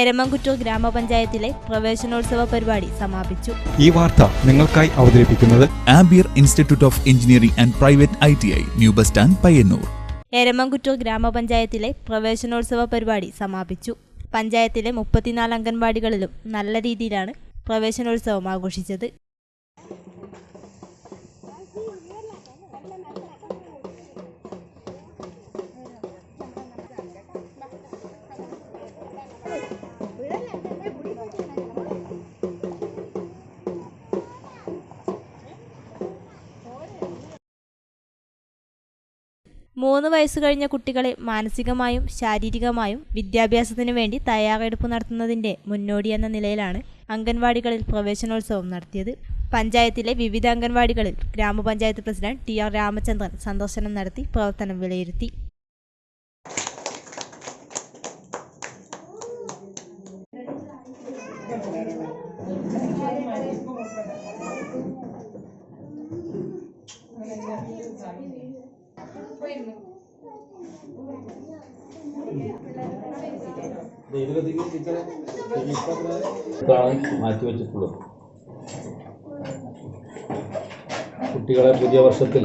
എരമംകുറ്റൂർ ഗ്രാമപഞ്ചായത്തിലെ പ്രവേശനോത്സവ പരിപാടി സമാപിച്ചു. ഈ വാർത്ത നിങ്ങൾക്കായി അവതരിപ്പിക്കുന്നത് Ampere institute of engineering and private I T I new bus stand Payyanur. Eramamkuttoor ഗ്രാമപഞ്ചായത്തിലെ പ്രവേശനോത്സവ പരിപാടി സമാപിച്ചു. പഞ്ചായത്തിലെ മുപ്പത്തിനാല് അംഗൻവാടികളിലും നല്ല രീതിയിലാണ് പ്രവേശനോത്സവം ആഘോഷിച്ചത്. മൂന്ന് വയസ്സ് കഴിഞ്ഞ കുട്ടികളെ മാനസികമായും ശാരീരികമായും വിദ്യാഭ്യാസത്തിനു വേണ്ടി തയ്യാറെടുപ്പ് നടത്തുന്നതിന്റെ മുന്നോടിയെന്ന നിലയിലാണ് അംഗൻവാടികളിൽ പ്രവേശനോത്സവം നടത്തിയത്. പഞ്ചായത്തിലെ വിവിധ അംഗൻവാടികളിൽ ഗ്രാമപഞ്ചായത്ത് പ്രസിഡന്റ് ടി ആർ രാമചന്ദ്രൻ സന്ദർശനം നടത്തി പ്രവർത്തനം വിലയിരുത്തി. മാറ്റിവെച്ചിട്ടുള്ളത് കുട്ടികളെ പുതിയ വർഷത്തിൽ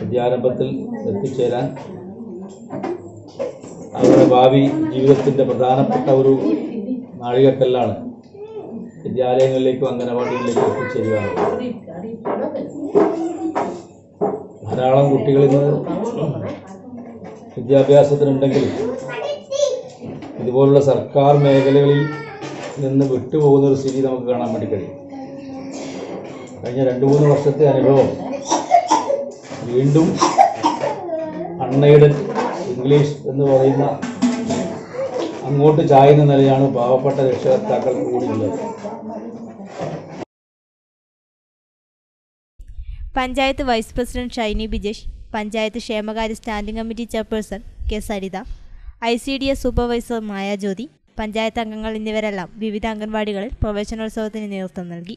വിദ്യാരംഭത്തിൽ എത്തിച്ചേരാൻ അവരുടെ ഭാവി ജീവിതത്തിന്റെ പ്രധാനപ്പെട്ട ഒരു നാഴികക്കല്ലാണ് വിദ്യാലയങ്ങളിലേക്കും അംഗനവാടികളിലേക്കും എത്തിച്ചേരുക ധാരാളം കുട്ടികൾ ഇന്ന് വിദ്യാഭ്യാസത്തിനുണ്ടെങ്കിൽ ഇതുപോലുള്ള സർക്കാർ മേഖലകളിൽ നിന്ന് വിട്ടുപോകുന്ന ഒരു സ്ഥിതി നമുക്ക് കാണാൻ വേണ്ടി കഴിയും. കഴിഞ്ഞ രണ്ട് മൂന്ന് വർഷത്തെ അനുഭവം വീണ്ടും അണ്ണയുടെ ഇംഗ്ലീഷ് എന്ന് പറയുന്ന അങ്ങോട്ട് ചായുന്ന നിലയാണ് പാവപ്പെട്ട രക്ഷകർത്താക്കൾ കൂടിയുള്ളത് പഞ്ചായത്ത് വൈസ് പ്രസിഡന്റ് ഷൈനി ബിജേഷ് പഞ്ചായത്ത് ക്ഷേമകാര്യ standing committee chairperson K Saritha I C D S supervisor Mayajyothi panchayat അംഗങ്ങൾ എന്നിവരെല്ലാം വിവിധ അംഗൻവാടികളിൽ പ്രവേശനോത്സവത്തിന് നേതൃത്വം നൽകി.